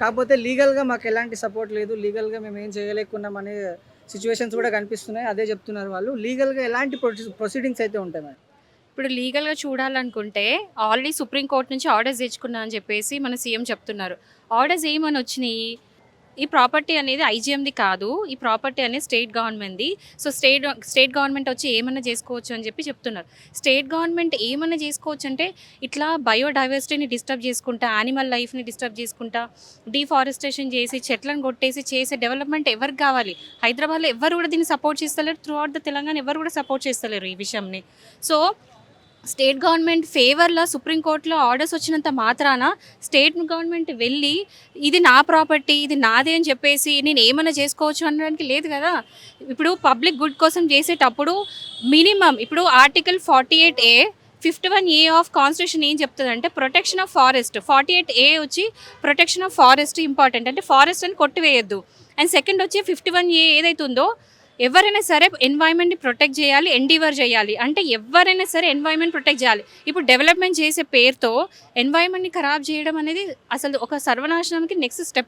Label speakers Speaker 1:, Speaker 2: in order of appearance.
Speaker 1: కాకపోతే లీగల్గా మాకు ఎలాంటి సపోర్ట్ లేదు. లీగల్గా మేము ఏం చేయలేకున్నాం అనే సిచ్యువేషన్స్ కూడా కనిపిస్తున్నాయి. అదే చెప్తున్నారు వాళ్ళు. లీగల్గా ఎలాంటి ప్రొసీడింగ్స్ అయితే ఉంటాయి మేడం?
Speaker 2: ఇప్పుడు లీగల్గా చూడాలనుకుంటే ఆల్రెడీ సుప్రీంకోర్టు నుంచి ఆర్డర్స్ తెచ్చుకున్నా అని చెప్పేసి మన సీఎం చెప్తున్నారు. ఆర్డర్స్ ఏమని వచ్చినాయి? ఈ ప్రాపర్టీ అనేది ఐజీఎంది కాదు. ఈ ప్రాపర్టీ అనేది స్టేట్ గవర్నమెంట్ది. సో స్టేట్ స్టేట్ గవర్నమెంట్ వచ్చి ఏమన్నా చేసుకోవచ్చు అని చెప్పి చెప్తున్నారు. స్టేట్ గవర్నమెంట్ ఏమన్నా చేసుకోవచ్చు అంటే ఇట్లా బయోడైవర్సిటీని డిస్టర్బ్ చేసుకుంటా యానిమల్ లైఫ్ని డిస్టర్బ్ చేసుకుంటా డిఫారెస్టేషన్ చేసి చెట్లను కొట్టేసి చేసే డెవలప్మెంట్ ఎవరికి కావాలి? హైదరాబాద్లో ఎవరు కూడా దీన్ని సపోర్ట్ చేస్తలేరు. త్రూ అవుట్ ద తెలంగాణ ఎవరు కూడా సపోర్ట్ చేస్తలేరు ఈ విషయంని. సో స్టేట్ గవర్నమెంట్ ఫేవర్లో సుప్రీంకోర్టులో ఆర్డర్స్ వచ్చినంత మాత్రాన స్టేట్ గవర్నమెంట్ వెళ్ళి ఇది నా ప్రాపర్టీ ఇది నాదే అని చెప్పేసి నేను ఏమైనా చేసుకోవచ్చు అనడానికి లేదు కదా. ఇప్పుడు పబ్లిక్ గుడ్ కోసం చేసేటప్పుడు మినిమం ఇప్పుడు article forty eight A fifty one A of constitution ఏం చెప్తుంది అంటే protection of forest. Forty eight A వచ్చి ప్రొటెక్షన్ ఆఫ్ ఫారెస్ట్ ఇంపార్టెంట్. అంటే ఫారెస్ట్ అని కొట్టివేయద్దు. అండ్ సెకండ్ వచ్చి ఫిఫ్టీ వన్ ఏ ఏదైతే ఉందో ఎవరైనా సరే ఎన్వైరన్మెంట్ని ప్రొటెక్ట్ చేయాలి ఎండివర్ చేయాలి. అంటే ఎవరైనా సరే ఎన్వైరన్మెంట్ ప్రొటెక్ట్ చేయాలి. ఇప్పుడు డెవలప్మెంట్ చేసే పేరుతో ఎన్వైరన్మెంట్ని ఖరాబ్ చేయడం అనేది అసలు ఒక సర్వనాశనానికి నెక్స్ట్ స్టెప్